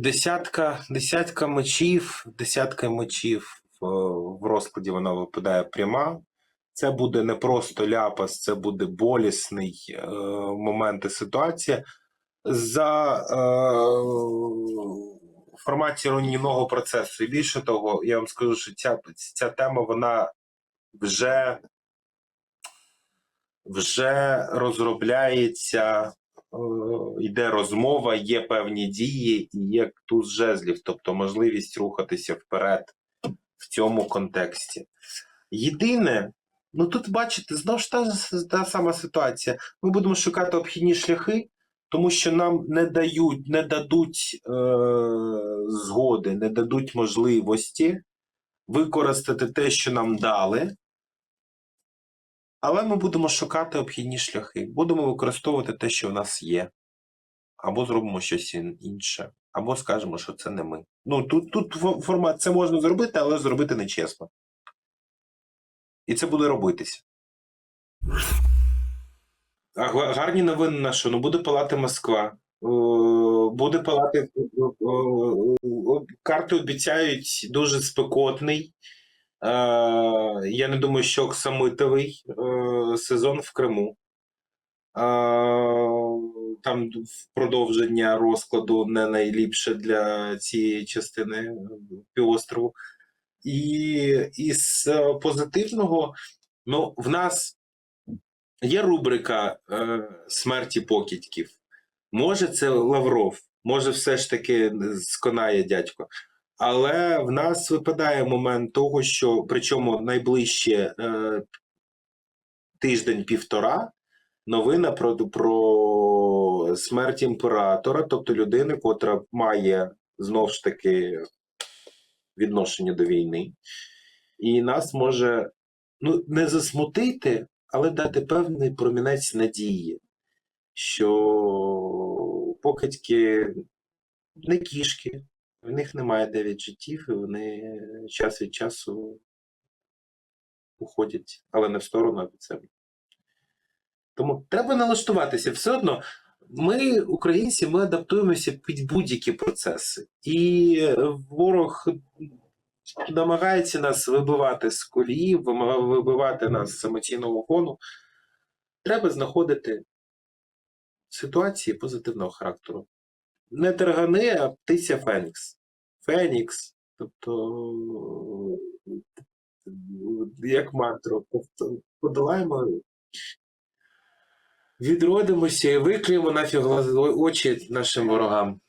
Десятка, десятка мечів, десятка мечів в, в розкладі вона випадає пряма. Це буде не просто ляпас, це буде болісний е, момент і ситуація. За е, форматі руйнівного процесу. І більше того, я вам скажу, що ця, ця тема вона вже, вже розробляється е, йде розмова, є певні дії і є туз жезлів, тобто можливість рухатися вперед в цьому контексті. Єдине, ну тут бачите, знову ж та, та сама ситуація. Ми будемо шукати обхідні шляхи, тому що нам не дають, не дадуть е, згоди, не дадуть можливості використати те, що нам дали. Але ми будемо шукати обхідні шляхи. Будемо використовувати те, що в нас є. Або зробимо щось інше, або скажемо, що це не ми. Ну тут, тут формат це можна зробити, але зробити нечесно. І це буде робитися. Гарні новини на що? Ну буде палати Москва. Буде палати карти обіцяють дуже спекотний. Е, Я не думаю, що оксамитовий е, сезон в Криму. Е, Там продовження розкладу не найліпше для цієї частини півострову. І із позитивного, ну, в нас є рубрика е, смерті покидьків. Може, це Лавров, може, все ж таки сконає дядько. Але в нас випадає момент того, що причому найближче е, тиждень-півтора новина про, про смерть імператора, тобто людини, котра має знову ж таки відношення до війни, і нас може ну, не засмутити, але дати певний промінець надії, що покидьки не кішки, в них немає дев'ять життів, і вони час від часу уходять, але не в сторону, а від себе. Тому треба налаштуватися. Все одно ми, українці, ми адаптуємося під будь-які процеси. І ворог намагається нас вибивати з колії, вибивати нас з емоційного фону. Треба знаходити ситуації позитивного характеру. Не таргани, а птиця Фенікс. Фенікс, тобто, як мантру, тобто, подолаємо, відродимося і викриємо нафіг очі нашим ворогам.